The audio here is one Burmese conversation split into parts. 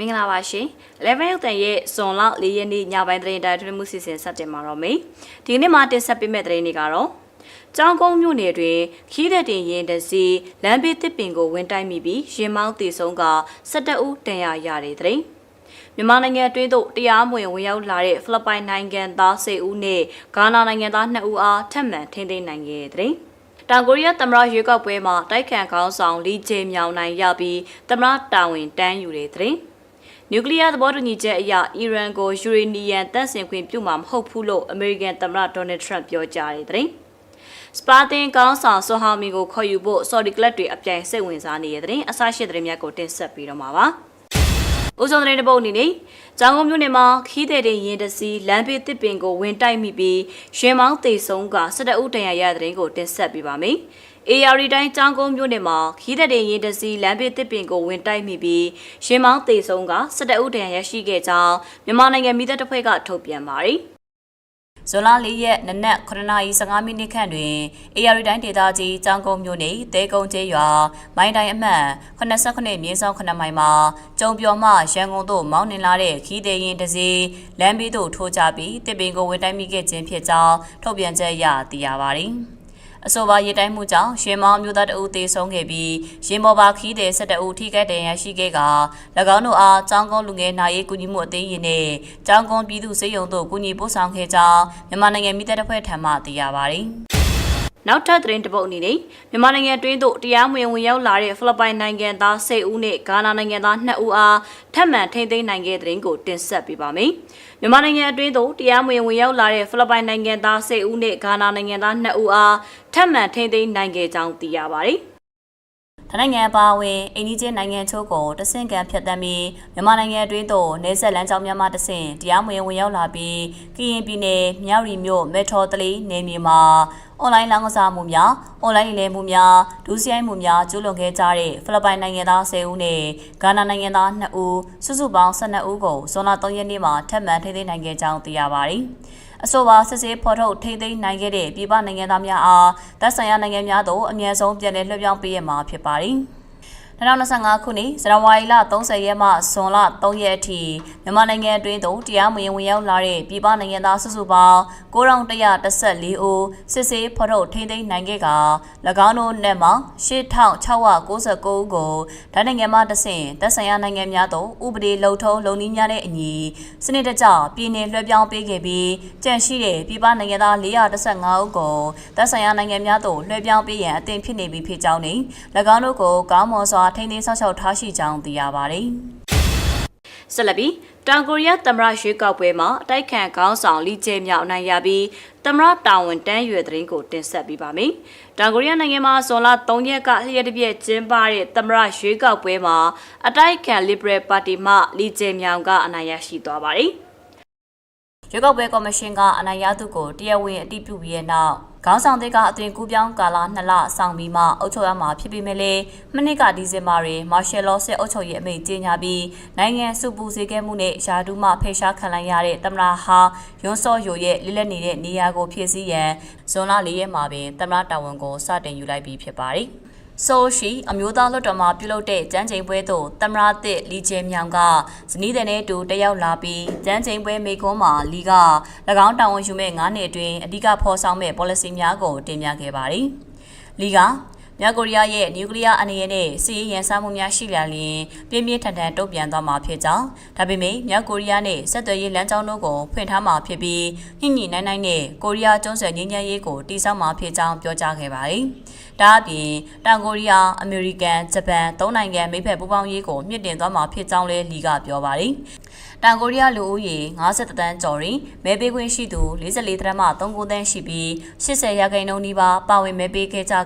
မင်္ဂလာပါရှင်11ရုပ်တန်ရဲ့ဇွန်လ4ရက်နေ့ညပိုင်းသတင်းတိုင်းထွေးမှုစီစဉ်ဆက်တင်မှာတော့မေဒီနေ့မှာတင်ဆက်ပေးမယ့်သတင်းတွေကတော့ကျောင်းကုန်းမြို့နယ်တွင်ခီးတဲ့တင်ရင်တစီလမ်းဘေးတစ်ပင်ကိုဝင်တိုက်မိပြီးရင်မောင်းတည်ဆုံးက17ဦးတန်ရာရတဲ့သတင်းမြန်မာနိုင်ငံအတွင်းသို့တရားမဝင်ဝင်ရောက်လာတဲ့ဖိလစ်ပိုင်နိုင်ငံသား10ဦးနဲ့ဂါနာနိုင်ငံသား2ဦးအားထပ်မံထိန်းသိမ်းနိုင်ခဲ့တဲ့သတင်းတောင်ကိုရီးယားသမ္မတရွေးကောက်ပွဲမှာတိုက်ခတ်ခေါင်းဆောင်လီဂျေမြောင်နိုင်ရပြီးသမ္မတတာဝန်တန်းယူတဲ့သတင်း နျူကလ িয়ার သဘောတူညီချက်အရအီရန်ကိုယူရေနီယံတန့်စင်ခွင့်ပြုမှာမဟုတ်ဘူးလို့အမေရိကန်သမ္မတဒေါ်နယ်ထရန့်ပြောကြားတဲ့သတင်းစပါတင်ကောင်းဆောင်ဆိုဟာမီကိုခေါ်ယူဖို့ဆော်ဒီကလပ်တွေအပြိုင်စိတ်ဝင်စားနေတဲ့တဲ့အဆရှိတဲ့များကိုတင်ဆက်ပြီးတော့မှာပါ။ဦးစုံတဲ့တပုတ်အနေနဲ့ကျောင်းကုန်းမြို့နယ်မှာခီးတဲ့တဲ့ရင်တစီလမ်းဘေးတစ်ပင်ကိုဝင်တိုက်မိပြီးရင်မောင်းတေဆုံးက17ဦးတန်ရာရတဲ့တဲ့ကိုတင်ဆက်ပေးပါမယ်။ AR တိုင်းကျောင်းကုန်းမြို့နယ်မှာခီးတဲ့တဲ့ရင်တစီလမ်းဘေးတစ်ပင်ကိုဝင်တိုက်မိပြီးရင်မောင်းတေဆုံးက17ဦးတန်ရာရရှိခဲ့ကြောင်းမြန်မာနိုင်ငံမိသက်တပ်ဖွဲ့ကထုတ်ပြန်ပါတယ်။ဇွန်လ၄ရက်နနက်9:15မိနစ်ခန့်တွင် AR တိုင်းဒေသကြီးကျောင်းကုန်းမြို့နယ်တဲကုန်းကျေးရွာမိုင်းတိုင်းအမှတ်89မြင်းဆောင်9မိုင်မှာကျုံပြော်မှရန်ကုန်သို့မောင်းနှင်လာတဲ့ခီးသေးရင်တစီလမ်းဘေးသို့ထိုးချပြီးတစ်ပင်ကိုဝင်တိုက်မိခဲ့ခြင်းဖြစ်ကြောင်းထုတ်ပြန်ချက်အရသိရပါသည်။ အဆိုပါရတိုင်းမှုကြောင့်ရှင်မောင်မျိုးသားတအုပ်သေဆုံးခဲ့ပြီးရင်မော်ပါခီးတဲ့12ဦးထိခိုက်ဒဏ်ရာရှိခဲ့က၎င်းတို့အားចောင်းကုန်းလူငယ်နိုင်ရေးကူညီမှုအသင်းရင်နဲ့ចောင်းကုန်းပြည်သူ့စေယုံတို့ကူညီပို့ဆောင်ခဲ့ကြောင်းမြန်မာနိုင်ငံမိသက်တပ်ဖွဲ့ထံမှသိရပါသည် နောက်ထပ်သတင်းတစ်ပုဒ်အနေနဲ့မြန်မာနိုင်ငံတွင်းသို့တရားမဝင်ဝင်ရောက်လာတဲ့ဖိလစ်ပိုင်နိုင်ငံသား10ဦးနဲ့ဂါနာနိုင်ငံသား2ဦးအားထပ်မံထိန်းသိမ်းနိုင်ခဲ့တဲ့သတင်းကိုတင်ဆက်ပေးပါမယ်။မြန်မာနိုင်ငံအတွင်းသို့တရားမဝင်ဝင်ရောက်လာတဲ့ဖိလစ်ပိုင်နိုင်ငံသား10ဦးနဲ့ဂါနာနိုင်ငံသား2ဦးအားထပ်မံထိန်းသိမ်းနိုင်ခဲ့ကြောင်းသိရပါတယ်။ထိုင်းနိုင်ငံပါဝင်အိန္ဒိချင်းနိုင်ငံချို့ကိုတဆင့်ကံဖြတ်တမ်းပြီးမြန်မာနိုင်ငံအတွင်းသို့နေဆက်လမ်းကြောင်းများမှတဆင့်တရားမဝင်ဝင်ရောက်လာပြီးကရင်ပြည်နယ်မြောက်ရီမြို့မေထော်တလီနယ်မြေမှာ အွန်လိုင်းလောင်းကစားမှုများအွန်လိုင်းလည်မှုများဒုစရိုက်မှုများကျူးလွန်ခဲ့ကြတဲ့ဖိလစ်ပိုင်နိုင်ငံသား10ဦးနဲ့ဂါနာနိုင်ငံသား2ဦးစုစုပေါင်း12ဦးကိုဇွန်လ3ရက်နေ့မှာထပ်မံထိန်းသိမ်းနိုင်ခဲ့ကြောင်းသိရပါတယ်။အဆိုပါစစ်ဆေးဖော်ထုတ်ထိမ့်သိမ်းနိုင်ခဲ့တဲ့ပြည်ပနိုင်ငံသားများအားသက်ဆိုင်ရာနိုင်ငံများသို့အမြဲဆုံးပြန်လည်လွှဲပြောင်းပေးရမှာဖြစ်ပါတယ်။ 2025ခုနှစ်ဇန်နဝါရီလ30ရက်မှဇွန်လ3ရက်အထိမြန်မာနိုင်ငံအတွင်းသို့တရားမဝင်ဝင်ရောက်လာတဲ့ပြည်ပနိုင်ငံသားစုစုပေါင်း9114ဦးစစ်ဆေးဖော်ထုတ်ထိန်းသိမ်းနိုင်ခဲ့က၎င်းတို့နဲ့မှ8699ဦးကိုဒဏ်နိုင်ငံမှတဆင့်သက်ဆိုင်ရာနိုင်ငံများသို့ဥပဒေလုံထုံးလုံနည်းများနဲ့အညီစနစ်တကျပြည်내လွှဲပြောင်းပေးခဲ့ပြီးကြန့်ရှိတဲ့ပြည်ပနိုင်ငံသား415ဦးကိုသက်ဆိုင်ရာနိုင်ငံများသို့လွှဲပြောင်းပေးရန်အသင့်ဖြစ်နေပြီဖြစ်ကြောင်းနှင့်၎င်းတို့ကိုကောင်းမွန်စွာထိန်းသိမ်းဆောက်ရှောက်ထားရှိကြောင်းသိရပါတယ်။ဆက်လက်ပြီးတောင်ကိုရီးယားသမ္မတရွေးကောက်ပွဲမှာအတိုက်ခံခေါင်းဆောင်လီဂျေမြောက်နိုင်ရပြီးသမ္မတတာဝန်တန်းရွယ်သတင်းကိုတင်ဆက်ပေးပါမယ်။တောင်ကိုရီးယားနိုင်ငံမှာဇွန်လ3ရက်ကလျှက်တစ်ပြက်ကျင်းပတဲ့သမ္မတရွေးကောက်ပွဲမှာအတိုက်ခံ Liberal Party မှလီဂျေမြောင်ကအနိုင်ရရှိသွားပါတယ်။ရွေးကောက်ပွဲကော်မရှင်ကအနိုင်ရသူကိုတရားဝင်အတည်ပြုပြီးတဲ့နောက် ခေါင်းဆောင်တွေကအသွင်ကူးပြောင်းကာလ2လဆောင်ပြီးမှအုပ်ချုပ်ရမှာဖြစ်ပေမဲ့လည်းမနစ်ကဒီဇင်ဘာတွင်မာရှယ်လော့စစ်အုပ်ချုပ်ရေးအမိန့်ကြေညာပြီးနိုင်ငံစုပူစေခဲ့မှုနဲ့ယာဒူးမှဖယ်ရှားခံလိုက်ရတဲ့သမ္မတဟာယွန်းစောယိုရဲ့လိလက်နေတဲ့နေရာကိုဖြည့်ဆည်းရန်ဇွန်လ၄ရက်မှာပင်သမ္မတတာဝန်ကိုစတင်ယူလိုက်ပြီးဖြစ်ပါတယ်။ ဆိုရှိအမျိုးသားလွှတ်တော်မှာပြုလုပ်တဲ့ကျန်းချိန်ပွဲသို့သမရသစ်လီကျဲမြောင်ကဇနီးတဲ့နဲ့တူတက်ရောက်လာပြီးကျန်းချိန်ပွဲမိကွန်းမှာလီက၎င်းတာဝန်ယူမဲ့9နှစ်အတွင်းအဓိကဖော်ဆောင်မဲ့ policy များကိုတင်ပြခဲ့ပါတယ်။လီကမြောက်ကိုရီးယားရဲ့နျူကလ িয়ার အနေနဲ့စစ်ရေးရန်စမှုများရှိလာရင်ပြင်းပြင်းထန်ထန်တုံ့ပြန်သွားမှာဖြစ်ကြောင်းဒါပေမဲ့မြောက်ကိုရီးယားနဲ့ဆက်သွယ်ရေးလမ်းကြောင်းတို့ကိုဖွင့်ထားမှာဖြစ်ပြီးညှိညှိနှိုင်းနှိုင်းနဲ့ကိုရီးယားကျွန်းဆွယ်ငြိမ်းချမ်းရေးကိုတည်ဆောက်မှာဖြစ်ကြောင်းပြောကြားခဲ့ပါတယ်။ ဒါအပြင်တောင်ကိုရီးယားအမေရိကန်ဂျပန်သုံးနိုင်ငံမိဖက်ပူးပေါင်းရေးကိုမြင့်တင်သွားမှာဖြစ်ကြောင်းလည်းလီကပြောပါတယ်။တောင်ကိုရီးယားလူဦးရေ50တန်းကျော်တွင်မဲပေးခွင့်ရှိသူ44တန်းမှ39တန်းရှိပြီး80ရာခိုင်နှုန်းနီးပါးပါဝင်မဲပေးခဲ့ကြက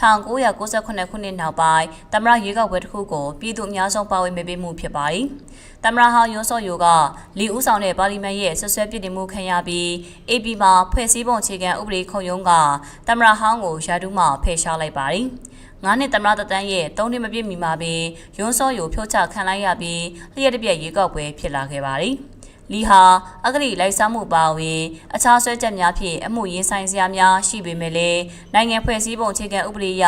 1998ခုနှစ်နောက်ပိုင်းသမရရွေးကောက်ပွဲတစ်ခုကိုပြည်သူအများဆုံးပါဝင်မဲပေးမှုဖြစ်ပါတယ်။သမရဟောင်းရွန်းစော်ယိုကလီဦးဆောင်တဲ့ပါလီမန်ရဲ့ဆွဆွဲပြစ်တင်မှုခံရပြီး AP မှာဖွဲ့စည်းပုံအခြေခံဥပဒေခုံရုံးကသမရဟောင်းကိုရာထူးမှဖယ်ရှားလိုက်ပါတယ်။ငါးနှစ်သမရတတန်းရဲ့၃နှစ်မပြည့်မီမှာပင်ရုံးစောယိုဖြုတ်ချခံလိုက်ရပြီးလျှက်တပြက်ရေကောက်ပွဲဖြစ်လာခဲ့ပါတယ်။လီဟာအဂတိလိုက်စားမှုပါဝင်အခြားဆွဲချက်များဖြင့်အမှုရင်ဆိုင်စရာများရှိပေမဲ့လည်းနိုင်ငံဖွဲ့စည်းပုံအခြေခံဥပဒေအရ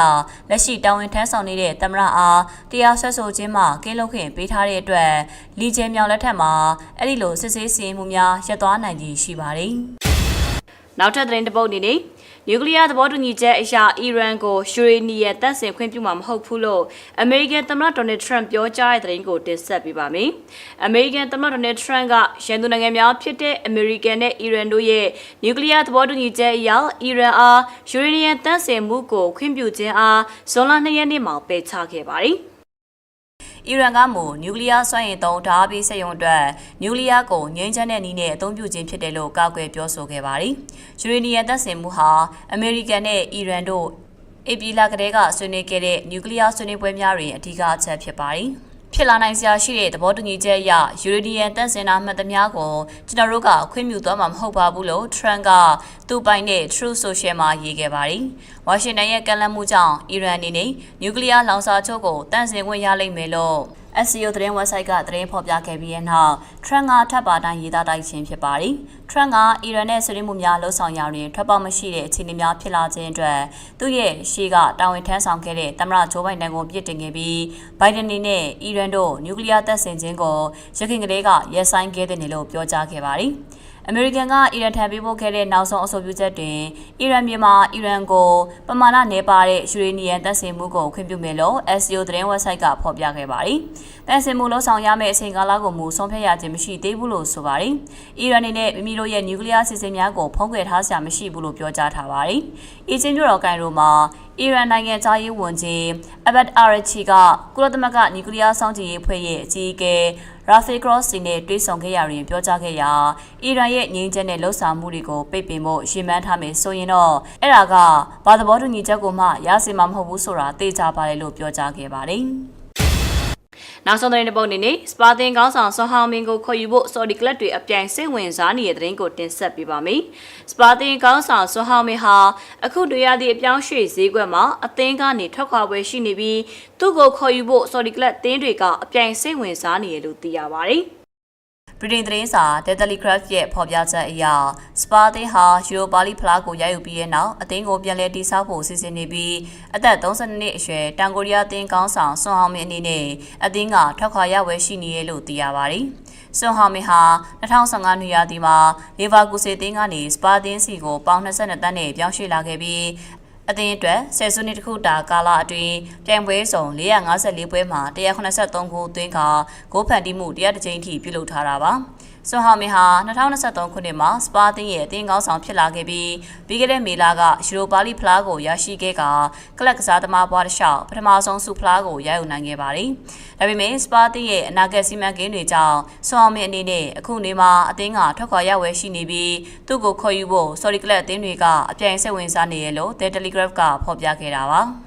လက်ရှိတာဝန်ထမ်းဆောင်နေတဲ့သမ္မတအားတရားစွဲဆိုခြင်းမှကင်းလွတ်ခွင့်ပေးထားတဲ့အတွက်လီကျဲမြောင်လက်ထက်မှာအဲ့ဒီလိုစစ်ဆေးစီရင်မှုများရပ်သွားနိုင်ကြီးရှိပါတယ်။နောက်ထပ်သတင်းတစ်ပုဒ်အနေနဲ့ နျူကလ িয়ার သဘောတူညီချက်အရအီရန်ကိုယူရေနီယံတပ်ဆင်ခွင့်ပြုမှာမဟုတ်ဘူးလို့အမေရိကန်သမ္မတဒေါ်နယ်ထရန့်ပြောကြားတဲ့သတင်းကိုတင်ဆက်ပေးပါမယ်။အမေရိကန်သမ္မတဒေါ်နယ်ထရန့်ကရန်သူနိုင်ငံများဖြစ်တဲ့အမေရိကန်နဲ့အီရန်တို့ရဲ့နျူကလ িয়ার သဘောတူညီချက်အရအီရန်အားယူရေနီယံတပ်ဆင်မှုကိုခွင့်ပြုခြင်းအားဇွန်လ2ရက်နေ့မှာပယ်ချခဲ့ပါတယ်။ အီရန်ကမူနျူကလ িয়ার စွမ်းရည်သုံးဓာတ်ပေးစက်ရုံအတွက်နျူကလ িয়ার ကိုငြိမ်းချမ်းတဲ့နည်းနဲ့အသုံးပြုခြင်းဖြစ်တယ်လို့ကောက်ွယ်ပြောဆိုခဲ့ပါတယ်။ယူရေနီယံတပ်ဆင်မှုဟာအမေရိကန်နဲ့အီရန်တို့အေပီလာကလေးကဆွေးနွေးခဲ့တဲ့နျူကလ িয়ার ဆွေးနွေးပွဲများတွင်အဓိကအချက်ဖြစ်ပါတယ်။ ဖြစ်လာနိုင်စရာရှိတဲ့သဘောတူညီချက်အရယူရေဒီယံတန့်စင်တာမှတ်သမျှကိုကျွန်တော်တို့ကခွင့်ပြုသွားမှာမဟုတ်ပါဘူးလို့ Trump ကသူ့ပိုင်တဲ့ True Social မှာရေးခဲ့ပါတယ်။ဝါရှင်တန်ရဲ့ကန့်လန့်မှုကြောင့်အီရန်အနေနဲ့နျူကလ িয়ার လောင်စာချုပ်ကိုတန့်စင်ခွင့်ရလိမ့်မယ်လို့ SEO သတင်း website ကသတင်းဖော်ပြခဲ့ပြီးတဲ့နောက် Trump ကထပ်ပါတိုင်းရေးသားတိုက်ခြင်းဖြစ်ပါတယ်။ Trump ကအီရန်နဲ့ဆွေးနွေးမှုများလှုပ်ဆောင်ရာတွင်ထွက်ပေါက်မရှိတဲ့အခြေအနေများဖြစ်လာခြင်းအတွက်သူ့ရဲ့ရှေ့ကတာဝန်ထမ်းဆောင်ခဲ့တဲ့သမ္မတဂျိုးဘိုင်ဒန်ကိုပြစ်တင်ခဲ့ပြီးဘိုင်ဒန်အနေနဲ့အီရန်တို့နျူကလ িয়ার တပ်ဆင်ခြင်းကိုရခိုင်ကလေးကရက်ဆိုင်ခဲ့တဲ့လို့ပြောကြားခဲ့ပါတယ်။ အမေရိကန်ကအီရန်ထံပေးပို့ခဲ့တဲ့နောက်ဆုံးအဆိုပြုချက်တွင်အီရန်မြန်မာအီရန်ကိုပမာဏနေပါတဲ့ယူရေနီယံတပ်ဆင်မှုကိုခွင့်ပြုမယ်လို့ SEO သတင်း website ကဖော်ပြခဲ့ပါတယ်။တပ်ဆင်မှုလှုံ့ဆော်ရမယ့်အချိန်ကာလကိုမူဆုံးဖြတ်ရခြင်းမရှိသေးဘူးလို့ဆိုပါတယ်။အီရန်အနေနဲ့မိမိတို့ရဲ့နျူကလ িয়ার စစ်စင်များကိုဖုံးကွယ်ထားစရာမရှိဘူးလို့ပြောကြားထားပါတယ်။အီဂျင်မြို့တော်ကိုင်ရိုမှာ အီရန်နိုင်ငံသားရေးဝန်ကြီးအဘတ်အာရချီကကုလသမဂ္ဂနျူကလ িয়ার စောင့်ကြည့်ရေးဖွဲ့ရဲ့အကြီးအကဲရာဖီကရော့စီနဲ့တွေ့ဆုံခဲ့ရရင်ပြောကြားခဲ့ရာအီရန်ရဲ့ငြိမ်းချမ်းတဲ့လှုပ်ဆောင်မှုတွေကိုပိတ်ပင်ဖို့ရည်မှန်းထားမယ်ဆိုရင်တော့အဲ့ဒါကဘာသဘောတူညီချက်ကိုမှရစီမှာမဟုတ်ဘူးဆိုတာသိကြပါတယ်လို့ပြောကြားခဲ့ပါတယ် နောက်ဆုံးသတင်းတစ်ပုဒ်အနေနဲ့စပါတင်ကောင်းဆောင်ဆွန်ဟောင်မင်ကိုခေါ်ယူဖို့ဆော်ဒီကလပ်တွေအပြိုင်စိတ်ဝင်စားနေတဲ့သတင်းကိုတင်ဆက်ပေးပါမယ်။စပါတင်ကောင်းဆောင်ဆွန်ဟောင်မင်ဟာအခုတွေ့ရသည့်အပြောင်းရွှေ့ဈေးကွက်မှာအသင်းကနေထွက်ခွာပွဲရှိနေပြီးသူ့ကိုခေါ်ယူဖို့ဆော်ဒီကလပ်တင်းတွေကအပြိုင်စိတ်ဝင်စားနေတယ်လို့သိရပါတယ်။ ဗြိတိန်သတင်းစာ The Telegraph ရဲ့ဖော်ပြချက်အရစပါသင်းဟာယူရိုပါလီဖလားကိုရယူပြီးတဲ့နောက်အသင်းကိုပြန်လည်တည်ဆောက်ဖို့စီစဉ်နေပြီးအသက်32နှစ်အရွယ်တန်ကိုရီးယားအသင်းကောင်းဆောင်ဆွန်ဟောင်မင်အနေနဲ့အသင်းကထွက်ခွာရဝယ်ရှိနေရလို့သိရပါတယ်။ဆွန်ဟောင်မင်ဟာ2015နှစ်ရာသီမှာလီဗာကူစေတင်းကနေစပါတင်းစီကိုပေါင်22တန်းနဲ့ပြောင်းရွှေ့လာခဲ့ပြီး အသင်းအတွက်ဆယ်စုနှစ်တစ်ခုတာကာလအတွင်းပြိုင်ပွဲစုံ454ပွဲမှာ183ဂိုးသွင်းကာဂိုးဖန်တီးမှု100ကြိမ်ထိပြုလုပ်ထားတာပါ။ ဆွန်ဟာမီဟာ2023ခုနှစ်မှာစပါတင်းရဲ့အသင်းကောင်းဆောင်ဖြစ်လာခဲ့ပြီးပြီးခဲ့တဲ့မေလကယူရိုပါလီဖလားကိုရရှိခဲ့ကကလပ်ကစားသမားဘွားတစ်လျှောက်ပထမဆုံးဆုဖလားကိုရယူနိုင်ခဲ့ပါတယ်။ဒါပေမဲ့စပါတင်းရဲ့အနာဂတ်စီမံကိန်းတွေကြောင့်ဆွန်ဟာမီအနေနဲ့အခုနေမှာအသင်းကထွက်ခွာရဝယ်ရှိနေပြီးသူ့ကိုခေါ်ယူဖို့ဆော်ဒီကလပ်အသင်းတွေကအပြိုင်စိတ်ဝင်စားနေရလို့ The Telegraph ကဖော်ပြခဲ့တာပါ။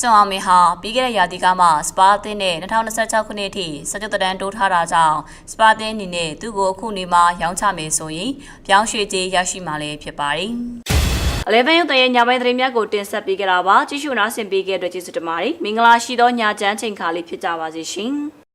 ဆွန်အောင်မီဟာပြီးခဲ့တဲ့ရာသီကမှစပါအသင်းနဲ့2026ခုနှစ်အထိစကြတန်းတိုးထားတာကြောင့်စပါအသင်းအနေနဲ့သူ့ကိုအခုနေမှာရောင်းချမယ်ဆိုရင်ပြောင်းရွှေ့ကြေးရရှိမှာလည်းဖြစ်ပါတယ်။11ရုပ်တရဲ့ညပိုင်းသတင်းများကိုတင်ဆက်ပေးကြတာပါကြည့်ရှုနားဆင်ပေးခဲ့တဲ့ကျေးဇူးတင်ပါတယ်မင်္ဂလာရှိသောညချမ်းချိန်ခါလေးဖြစ်ကြပါစေရှင်